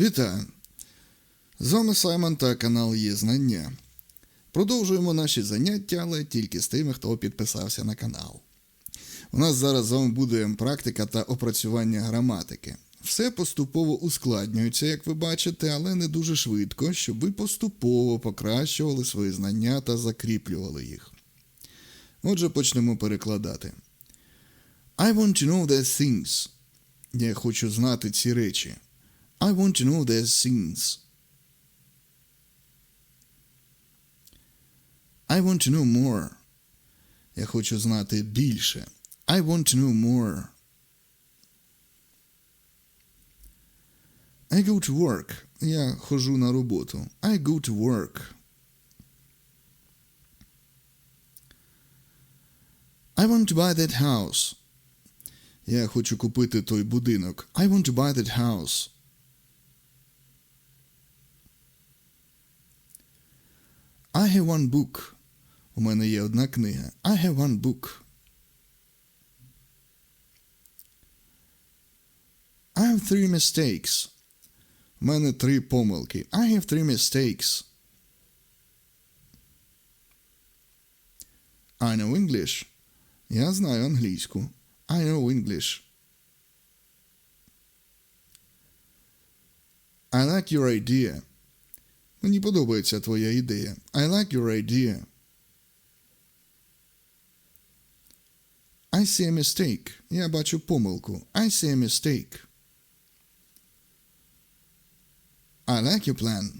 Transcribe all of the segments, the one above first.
Вітаю! З вами Саймон та канал Є Знання. Продовжуємо наші заняття, але тільки з тими, хто підписався на канал. У нас зараз з вами буде практика та опрацювання граматики. Все поступово ускладнюється, як ви бачите, але не дуже швидко, щоб ви поступово покращували свої знання та закріплювали їх. Отже, почнемо перекладати. I want to know these things. Я хочу знати ці речі. I want to know these things. I want to know more. Я хочу знати більше. I want to know more. I go to work. Я ходжу на роботу. I go to work. I want to buy that house. Я хочу купити той будинок. I want to buy that house. I have one book. У мене є одна книга. I have one book. I have three mistakes. У мене три помилки. I have three mistakes. I know English. Я знаю англійську. I know English. I like your idea. Мені подобається твоя ідея. I like your idea. I see a mistake. Я бачу помилку. I see a mistake. I like your plan.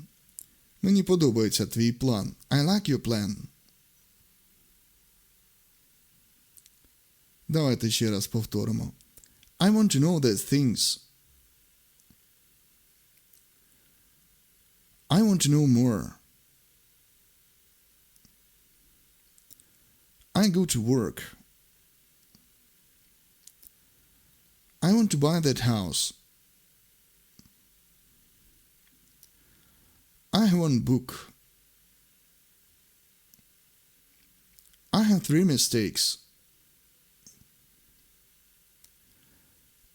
Мені подобається твій план. I like your plan. Давайте ще раз повторимо. I want to know these things. I want to know more. I go to work. I want to buy that house. I have one book. I have three mistakes.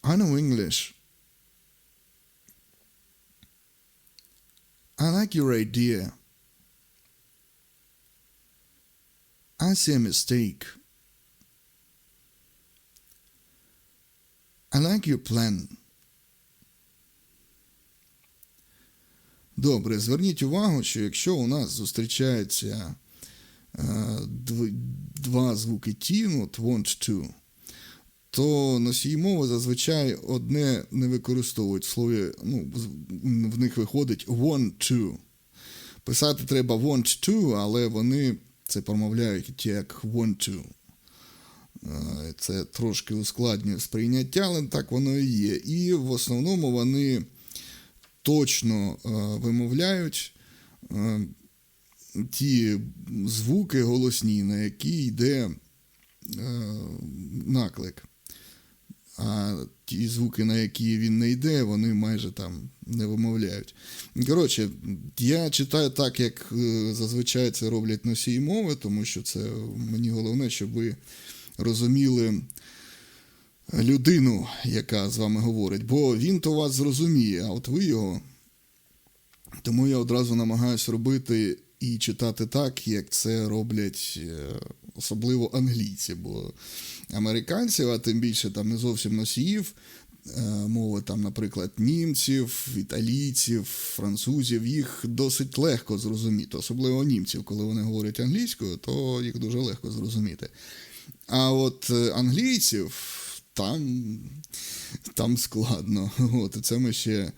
I know English. I like your idea. I see a mistake. I like your plan. Добре, зверніть увагу, що якщо у нас зустрічаються е, дв- два звуки ті, от want to, то носії мови зазвичай одне не використовують в слові, ну, в них виходить want to. Писати треба want to, але вони це промовляють як want to. Е, Це трошки ускладнює сприйняття, але так воно і є. І в основному вони точно е, вимовляють е, ті звуки голосні, на які йде наклик. А ті звуки, на які він не йде, вони майже там не вимовляють. Коротше, я читаю так, як е, зазвичай це роблять носії мови, тому що це мені головне, щоб ви розуміли людину, яка з вами говорить, бо він то вас зрозуміє, а от ви його. Тому я одразу намагаюся робити і читати так, як це роблять е, особливо англійці, бо американців, а тим більше там не зовсім носіїв е, мови, там, наприклад, німців, італійців, французів, їх досить легко зрозуміти, особливо німців, коли вони говорять англійською, то їх дуже легко зрозуміти. А от е, англійців там, там складно. От, це ми ще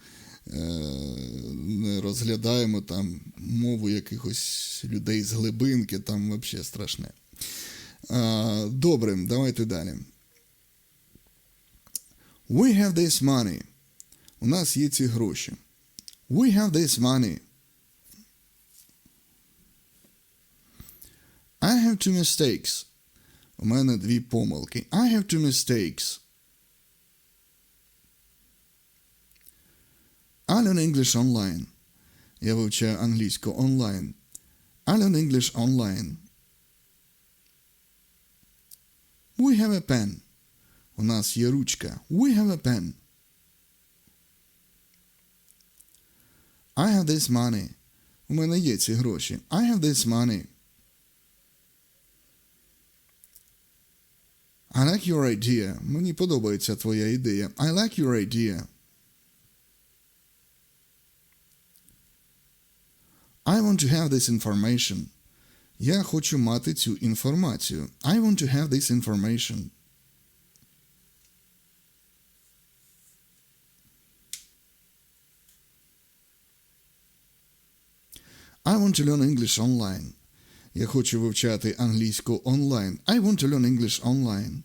не розглядаємо там мову якихось людей з глибинки, там взагалі страшне. Добре, давайте далі. We have this money. У нас є ці гроші. We have this money. I have two mistakes. У мене дві помилки. I have two mistakes. I learn English online. Я вивчаю англійську онлайн. I learn English online. We have a pen. У нас є ручка. We have a pen. I have this money. У мене є ці гроші. I have this money. I like your idea. Мені подобається твоя ідея. I like your idea. I want to have this information. Я хочу мати цю інформацію. I want to have this information. I want to learn English online. Я хочу вивчати англійську онлайн. I want to learn English online.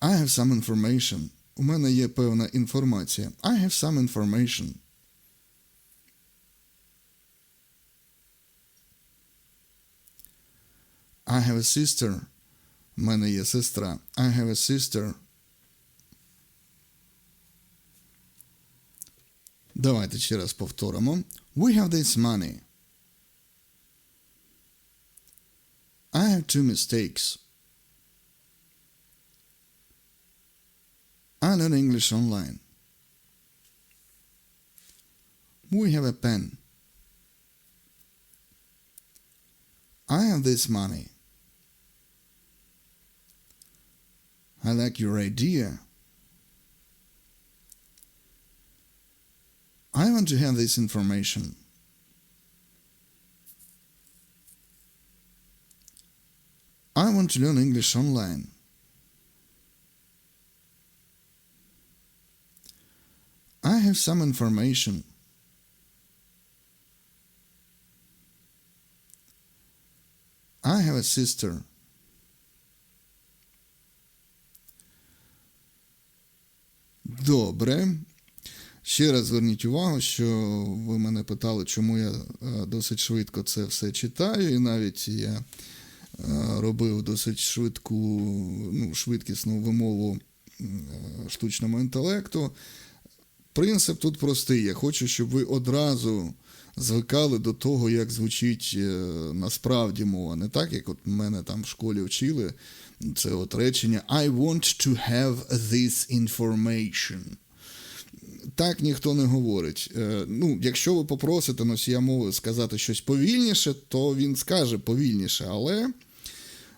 I have some information. У мене є певна інформація. I have some information. I have a sister. У мене є сестра. I have a sister. Давайте ще раз повторимо. We have this money. I have two mistakes. I learn English online. We have a pen. I have this money. I like your idea. I want to have this information. I want to learn English online. I have some information. I have a sister. Добре. Ще раз зверніть увагу, що ви мене питали, чому я е, досить швидко це все читаю, і навіть я е, робив досить швидку, ну, швидкісну вимову е, штучному інтелекту. Принцип тут простий. Я хочу, щоб ви одразу звикали до того, як звучить насправді мова. Не так, як от мене там в школі вчили. Це от речення I want to have this information. Так ніхто не говорить. Ну, Якщо ви попросите носія мови сказати щось повільніше, то він скаже повільніше, але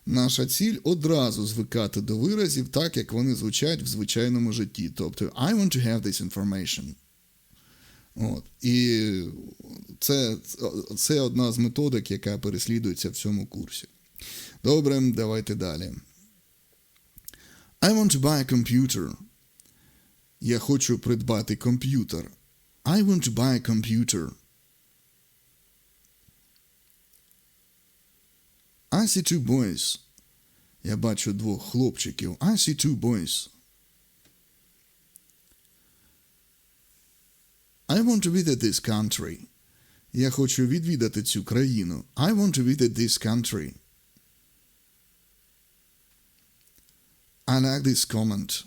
наша ціль одразу звикати до виразів так, як вони звучать в звичайному житті. Тобто, I want to have this information. От. І це, це одна з методик, яка переслідується в цьому курсі. Добре, давайте далі. I want to buy a computer. Я хочу придбати комп'ютер. I want to buy a computer. I see two boys. Я бачу двох хлопчиків. I see two boys. I want to visit this country. Я хочу відвідати цю країну. I want to visit this country. I like this comment.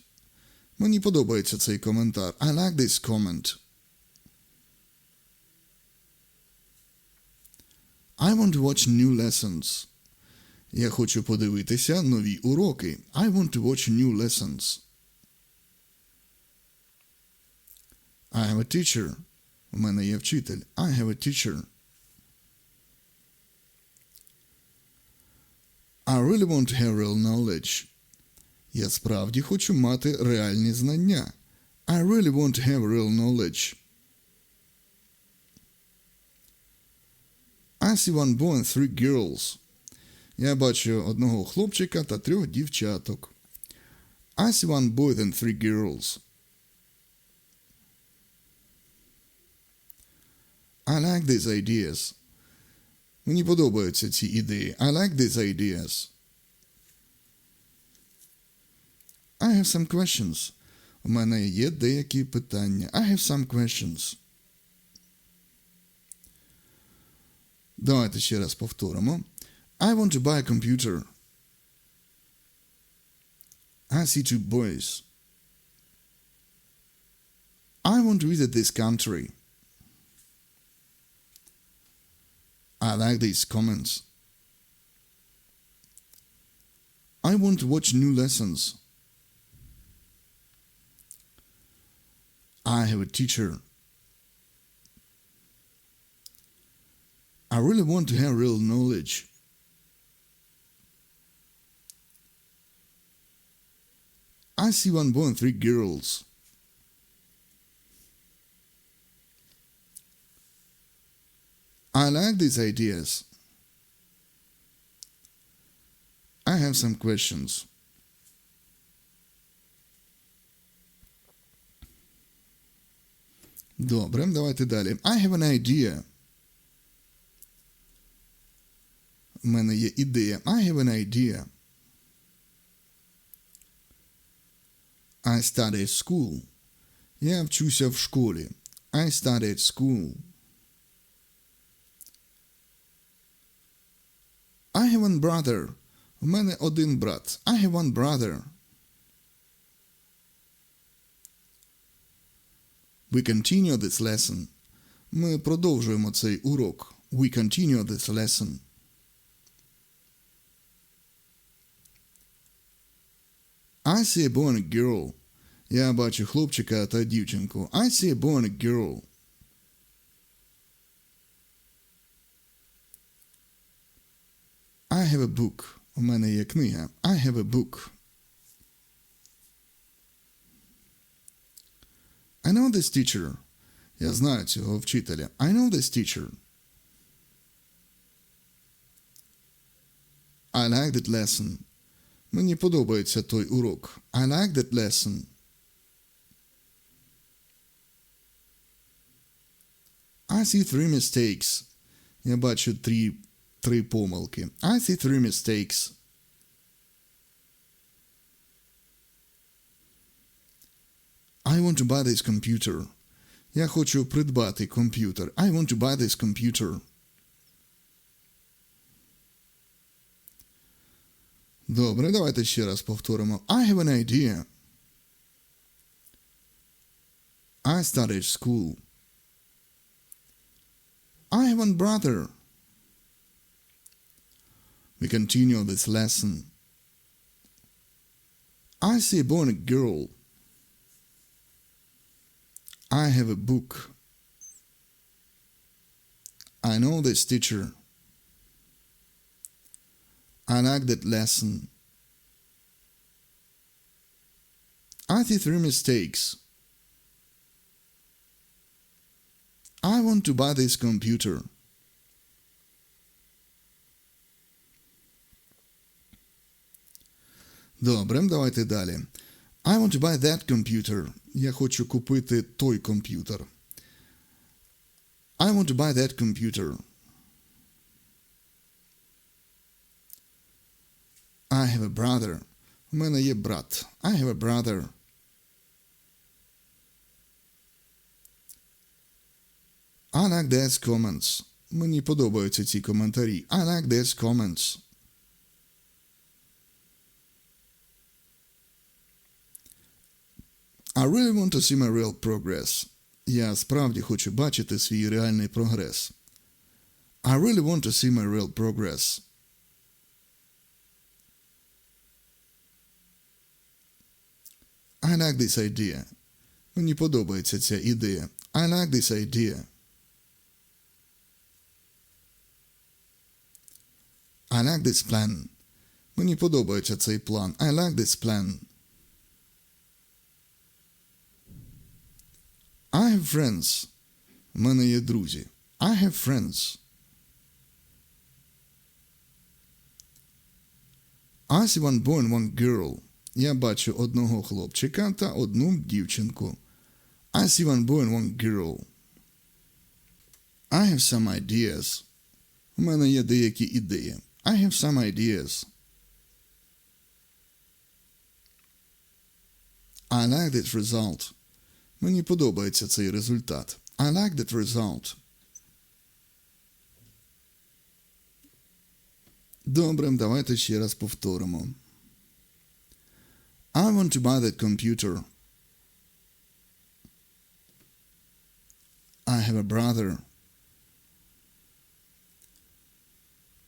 Мені подобається цей коментар. I like this comment. I want to watch new lessons. Я хочу подивитися нові уроки. I want to watch new lessons. I have a teacher. У мене є вчитель. I have a teacher. I really want to have real knowledge. Я справді хочу мати реальні знання. I really want to have real knowledge. I see one boy and three girls. Я бачу одного хлопчика та трьох дівчаток. I see one boy and three girls. I like these ideas. Мені подобаються ці ідеї. I like these ideas. I have some questions. У мене є деякі питання. I have some questions. Давайте ще раз повторимо. I want to buy a computer. I see two boys. I want to visit this country. I like these comments. I want to watch new lessons. I have a teacher. I really want to have real knowledge. I see one boy and three girls. I like these ideas. I have some questions. Добре, давайте далі. I have an idea. У мене є ідея. I have an idea. I study at school. Я вчуся в школі. I study at school. I have one brother. У мене один брат. I have one brother. We continue this lesson. Ми продовжуємо цей урок. We continue this lesson. I see a boy and a girl. Я бачу хлопчика та дівчинку. I see a boy and a girl. I have a book. У мене є книга. I have a book. I know this teacher. Я знаю цього вчителя. I know this teacher. I like that lesson. Мені подобається той урок. I like that lesson. I see three mistakes. Я бачу три, три помилки. I see three mistakes. I want to buy this computer. Я хочу придбати комп'ютер. I want to buy this computer. Добре, давайте ще раз повторимо. I have an idea. I started school. I have one brother. We continue this lesson. I see a boy and a girl. I have a book. I know this teacher. I like that lesson. I see three mistakes. I want to buy this computer. Добре, давайте далі. I want to buy that computer. Я хочу купити той комп'ютер. I want to buy that computer. I have a brother. У мене є брат. I have a brother. I like these comments. Мені подобаються ці коментарі. I like these comments. I really want to see my real progress. Я справді хочу бачити свій реальний прогрес. I really want to see my real progress. I like this idea. Мені подобається ця ідея. I like this idea. I like this plan. Мені подобається цей план. I like this plan. I have friends. У мене є друзі. I have friends. I see one boy and one girl. Я бачу одного хлопчика та одну дівчинку. I see one boy and one girl. I have some ideas. У мене є деякі ідеї. I have some ideas. I like this result. Мені подобається цей результат. I like that result. Добре, давайте ще раз повторимо. I want to buy that computer. I have a brother.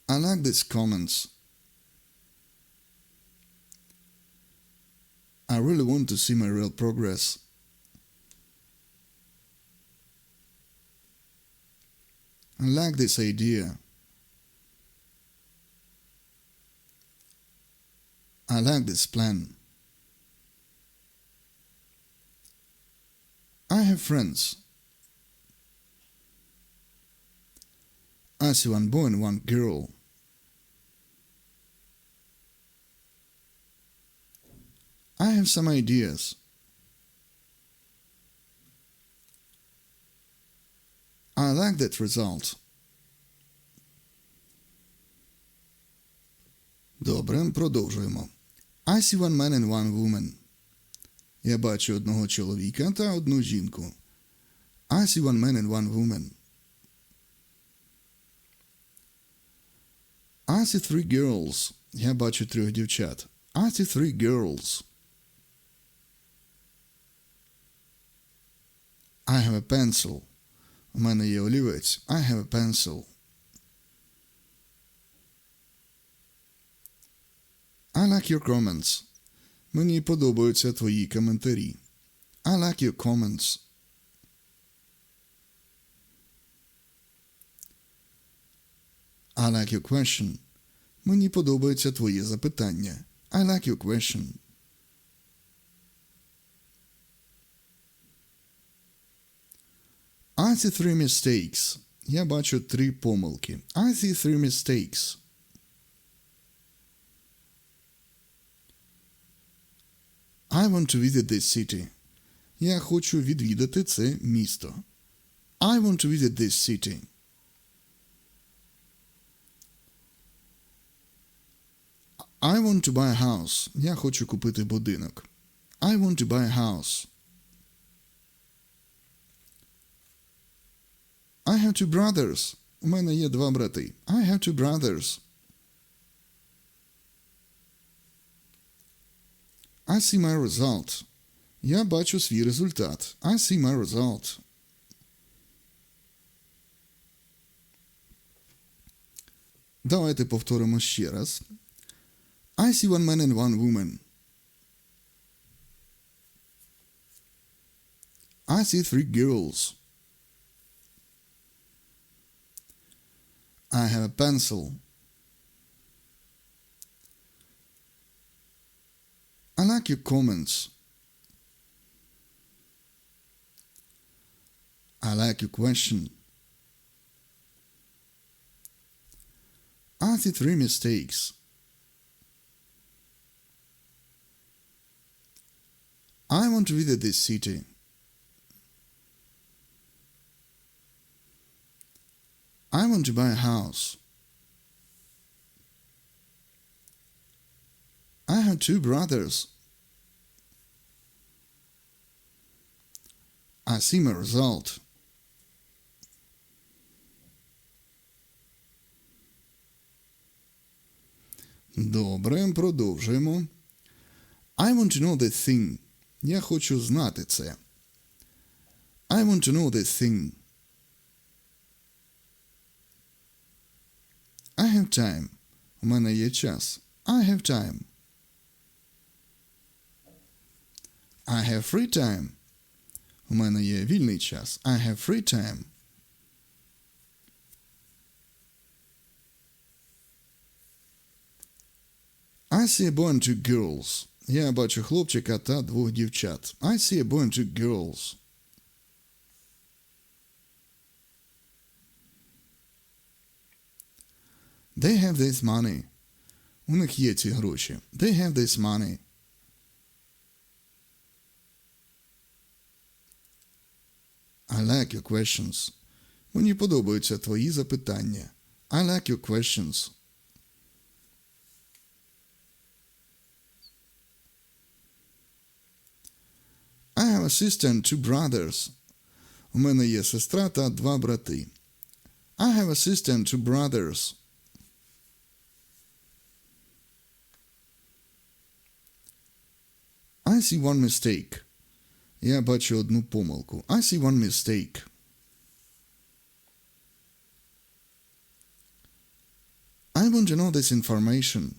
I like these comments. I really want to see my real progress. I like this idea. I like this plan. I have friends. I see one boy and one girl. I have some ideas. I like that result. Добре, продовжуємо. I see one man and one woman. Я бачу одного чоловіка та одну жінку. I see one man and one woman. I see three girls. Я бачу трьох дівчат. I see three girls. I have a pencil. У мене є олівець. I have a pencil. I like your comments. Мені подобаються твої коментарі. I like your comments. I like your question. Мені подобається твоє запитання. I like your question. I see three mistakes. Я бачу три помилки. I see three mistakes. I want to visit this city. Я хочу відвідати це місто. I want to visit this city. I want to buy a house. Я хочу купити будинок. I want to buy a house. I have two brothers. У мене є два брати. I have two brothers. I see my result. Я бачу свій результат. I see my result. Давайте повторимо ще раз. I see one man and one woman. I see three girls. I have a pencil. Like your comments. I like your question. I see three mistakes. I want to visit this city. I want to buy a house. I have two brothers. I see my result. Добре, продовжуємо. I want to know this thing. Я хочу знати це. I want to know this thing. I have time. У мене є час. I have time. I have free time. У мене є вільний час. I have free time. I see a boy and two girls. Я бачу хлопчика та двох дівчат. I see a boy and two girls. They have this money. У них є ці гроші. They have this money. I like your questions. Мені подобаються твої запитання. I like your questions. I have a sister and two brothers. У мене є сестра та два брати. I have a sister and two brothers. I see one mistake. Я бачу одну помилку. I see one mistake. I want to know this information.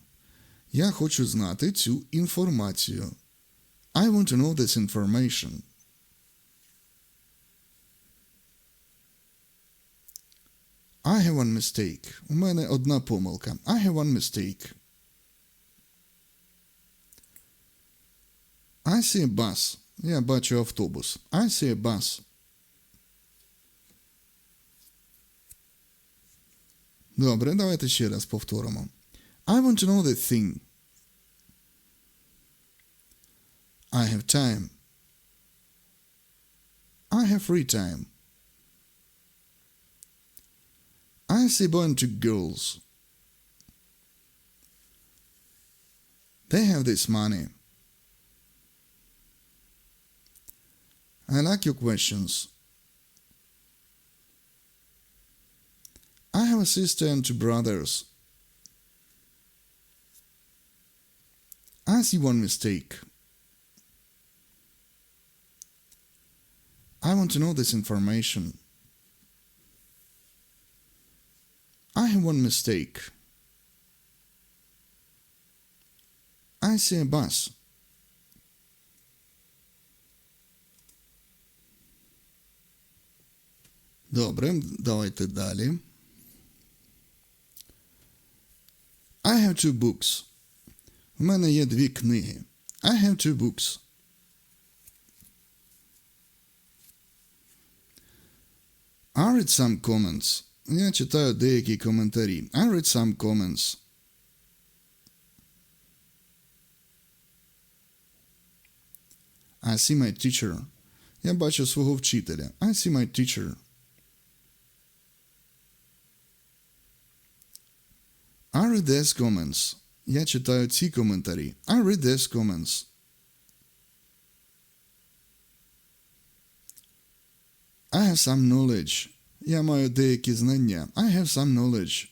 Я хочу знати цю інформацію. I want to know this information. I have one mistake. У мене одна помилка. I have one mistake. I see a bus. Я бачу автобус. I see a bus. Добре, давайте ще раз повторимо. I want to know the thing. I have time. I have free time. I see boys and two girls. They have this money. I like your questions. I have a sister and two brothers. I see one mistake. I want to know this information. I have one mistake. I see a bus. Добре, давайте далі. I have two books. У мене є дві книги. I have two books. I read some comments. Я читаю деякі коментарі. I read some comments. I see my teacher. Я бачу свого вчителя. I see my teacher. I read these comments. Я читаю ці коментарі. I read these comments. I have some knowledge. Я маю деякі знання. I have some knowledge.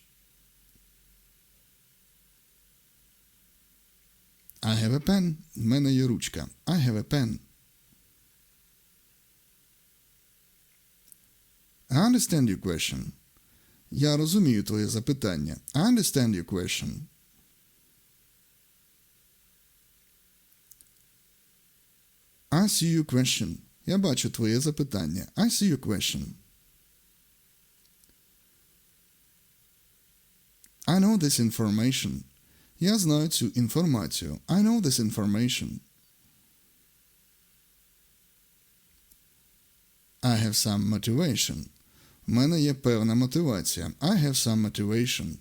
I have a pen. В мене є ручка. I have a pen. I understand your question. Я розумію твоє запитання. I understand your question. I see your question. Я бачу твоє запитання. I see your question. I know this information. Я знаю цю інформацію. I know this information. I have some motivation. У мене є певна мотивація. I have some motivation.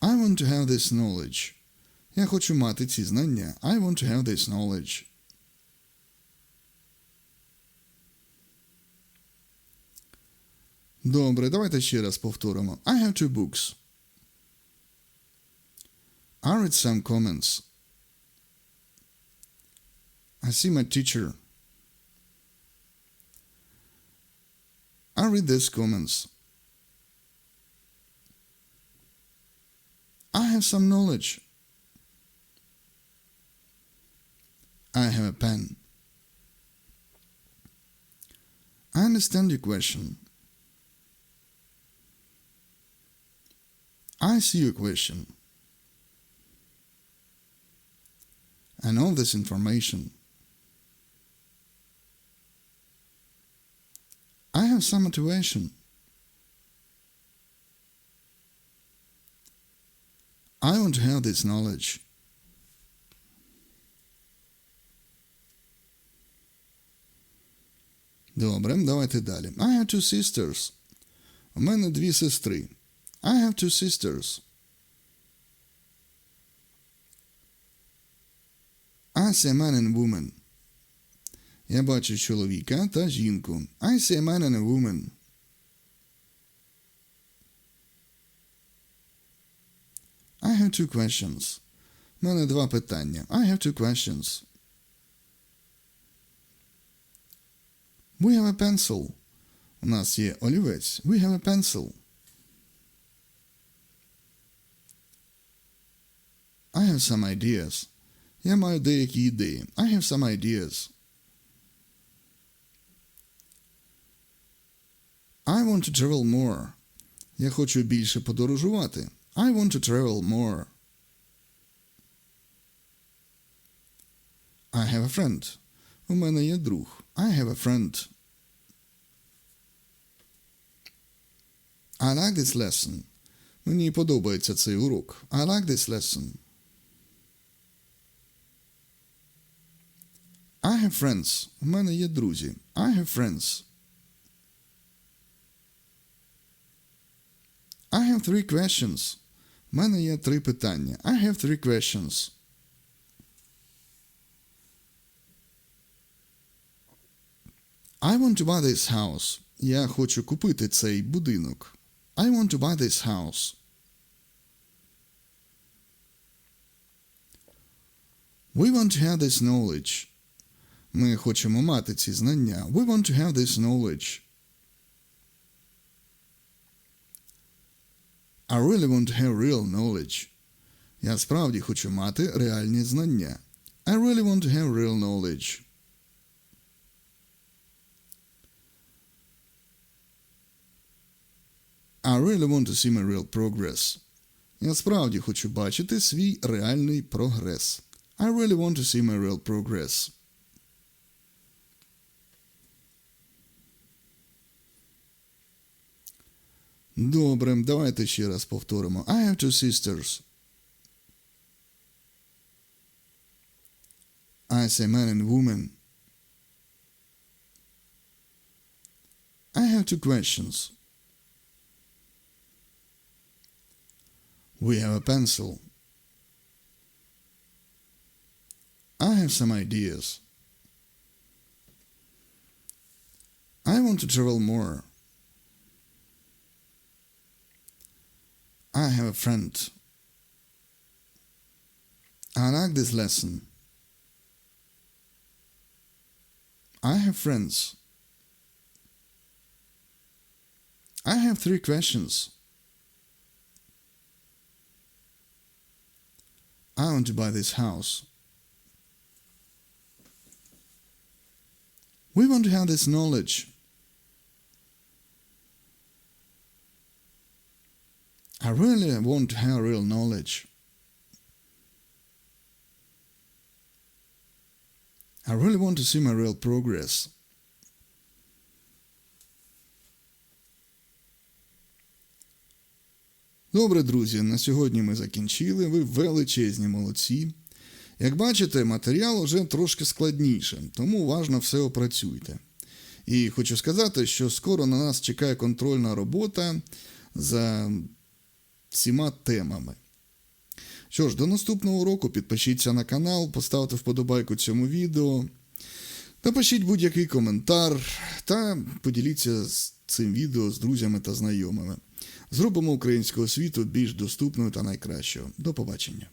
I want to have this knowledge. Я хочу мати ці знання. I want to have this knowledge. Добре, давайте ще раз повторимо. I have two books. I read some comments. I see my teacher. I read these comments. I have some knowledge. I have a pen. I understand your question. I see your question. I know this information. I have some motivation. I want to have this knowledge. Добре, давайте далі. I have two sisters. У мене дві сестри. I have two sisters. I see a man and woman. Я бачу чоловіка та жінку. I see a man and a woman. I have two questions. У мене два питання. I have two questions. We have a pencil. У нас є олівець. We have a pencil. I have some ideas. Я маю деякі ідеї. I have some ideas. I want to travel more. Я хочу більше подорожувати. I want to travel more. I have a friend. У мене є друг. I have a friend. I like this lesson. Мені подобається цей урок. I like this lesson. I have friends. У мене є друзі. I have friends. I have three questions. У мене є три питання. I have three questions. I want to buy this house. Я хочу купити цей будинок. I want to buy this house. We want to have this knowledge. Ми хочемо мати ці знання. We want to have this knowledge. I really want to have real knowledge. Я справді хочу мати реальні знання. I really want to have real knowledge. I really want to see my real progress. Я справді хочу бачити свій реальний прогрес. I really want to see my real progress. Добре, давайте ще раз повторимо. I have two sisters. I say man and woman. I have two questions. We have a pencil. I have some ideas. I want to travel more. I have a friend. I like this lesson. I have friends. I have three questions. I want to buy this house. We want to have this knowledge. I really want to have real knowledge. I really want to see my real progress. Добре, друзі, на сьогодні ми закінчили. Ви величезні молодці. Як бачите, матеріал вже трошки складніше, тому уважно все опрацюйте. І хочу сказати, що скоро на нас чекає контрольна робота за всіма темами. Що ж, до наступного року підпишіться на канал, поставте вподобайку цьому відео, напишіть будь-який коментар та поділіться з цим відео з друзями та знайомими. Зробимо українського світу більш доступною та найкращою. До побачення.